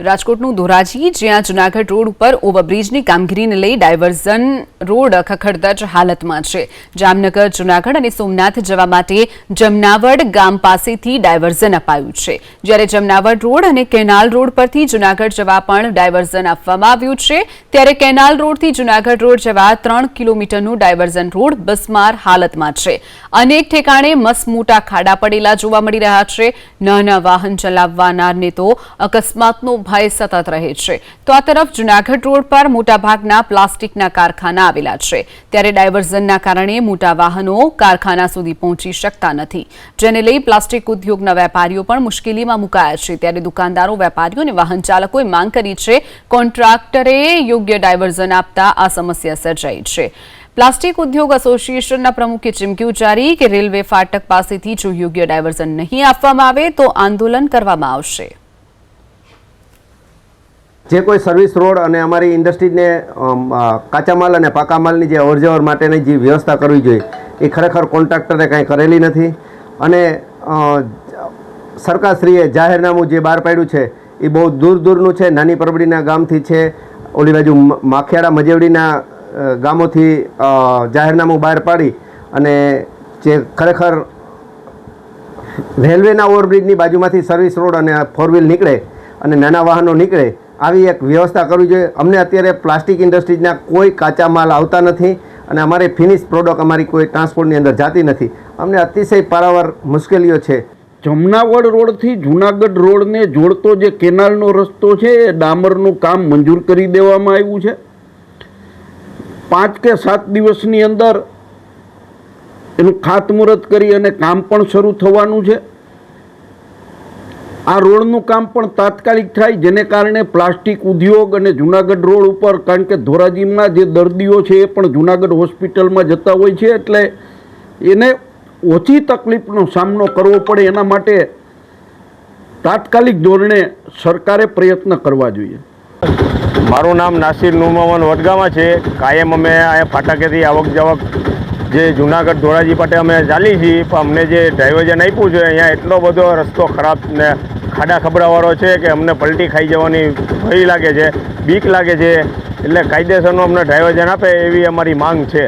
રાજકોટનું ધોરાજી, જ્યાં જુનાગઢ રોડ ઉપર ઓવરબ્રિજની કામગીરીને લઈ ડાયવર્ઝન રોડ ખખડધજ હાલતમાં છે. જામનગર, જુનાગઢ અને સોમનાથ જવા માટે જમનાવડ ગામ પાસેથી ડાયવર્ઝન અપાયું છે. જ્યારે જમનાવડ રોડ અને કેનાલ રોડ પરથી જુનાગઢ જવા પણ ડાયવર્ઝન આપવામાં આવ્યું છે. ત્યારે કેનાલ રોડથી જુનાગઢ રોડ જવા ત્રણ કિલોમીટરનું ડાયવર્ઝન રોડ બસમાર હાલતમાં છે. અનેક ઠેકાણે મસમોટા ખાડા પડેલા જોવા મળી રહ્યા છે. નાના વાહન ચલાવવાનારને તો અકસ્માતનો ભય સતત રહે છે. તો આ તરફ જુનાગઢ રોડ પર મોટાભાગના પ્લાસ્ટિકના કારખાના આવેલા છે. ત્યારે ડાયવર્ઝનના કારણે મોટા વાહનો કારખાના સુધી પહોંચી શકતા નથી. જેને લઈ પ્લાસ્ટિક ઉદ્યોગના વેપારીઓ પણ મુશ્કેલીમાં મુકાયા છે. ત્યારે દુકાનદારો, વેપારીઓ અને વાહન ચાલકોએ માંગ કરી છે, કોન્ટ્રાક્ટરે યોગ્ય ડાયવર્ઝન આપતા આ સમસ્યા સર્જાઈ છે. પ્લાસ્ટિક ઉદ્યોગ એસોસિએશનના પ્રમુખે ચીમકી ઉચ્ચારી કે રેલવે ફાટક પાસેથી જો યોગ્ય ડાયવર્ઝન નહીં આપવામાં આવે તો આંદોલન કરવામાં આવશે. જે કોઈ સર્વિસ રોડ અને અમારી ઇન્ડસ્ટ્રીને કાચા માલ અને પાકા માલની જે અવરજવર માટેની જે વ્યવસ્થા કરવી જોઈએ, એ ખરેખર કોન્ટ્રાક્ટરે કાંઈ કરેલી નથી. અને સરકારશ્રીએ જાહેરનામું જે બહાર પાડ્યું છે, એ બહુ દૂર દૂરનું છે, નાની પરબડીના ગામથી છે ઓલી બાજુ માખિયાળા મજેવડીના ગામોથી જાહેરનામું બહાર પાડી અને જે ખરેખર રેલવેના ઓવરબ્રિજની બાજુમાંથી સર્વિસ રોડ અને ફોર વ્હીલ નીકળે અને નાના વાહનો નીકળે આવી એક વ્યવસ્થા કરવી જોઈએ. અમને અત્યારે પ્લાસ્ટિક ઇન્ડસ્ટ્રીઝના કોઈ કાચા માલ આવતા નથી અને અમારે ફિનિશ પ્રોડક્ટ અમારી કોઈ ટ્રાન્સપોર્ટની અંદર જાતી નથી. અમને અતિશય પારાવાર મુશ્કેલીઓ છે. જમનાવડ રોડથી જુનાગઢ રોડને જોડતો જે કેનાલનો રસ્તો છે, એ ડામરનું કામ મંજૂર કરી દેવામાં આવ્યું છે. પાંચ કે સાત દિવસની અંદર એનું ખાતમુહૂર્ત કરી અને કામ પણ શરૂ થવાનું છે. આ રોડનું કામ પણ તાત્કાલિક થાય, જેને કારણે પ્લાસ્ટિક ઉદ્યોગ અને જુનાગઢ રોડ ઉપર, કારણ કે ધોરાજીમાં જે દર્દીઓ છે એ પણ જુનાગઢ હોસ્પિટલમાં જતા હોય છે, એટલે એને ઓછી તકલીફનો સામનો કરવો પડે એના માટે તાત્કાલિક ધોરણે સરકારે પ્રયત્ન કરવા જોઈએ. મારું નામ નાસિર નુમાવન વડગામાં છે. કાયમ અમે આ ફાટાકેથી આવક જાવક જે જુનાગઢ ધોરાજી માટે અમે ચાલી છીએ, પણ અમને જે ડાયવર્ઝન આપ્યું છે, અહીંયા એટલો બધો રસ્તો ખરાબ ને ખાડા ખબરાવાળો છે કે અમને પલટી ખાઈ જવાની ભય લાગે છે, બીક લાગે છે, એટલે કાયદેસરનું અમને ડ્રાઈવર જણ આપે એવી અમારી માંગ છે.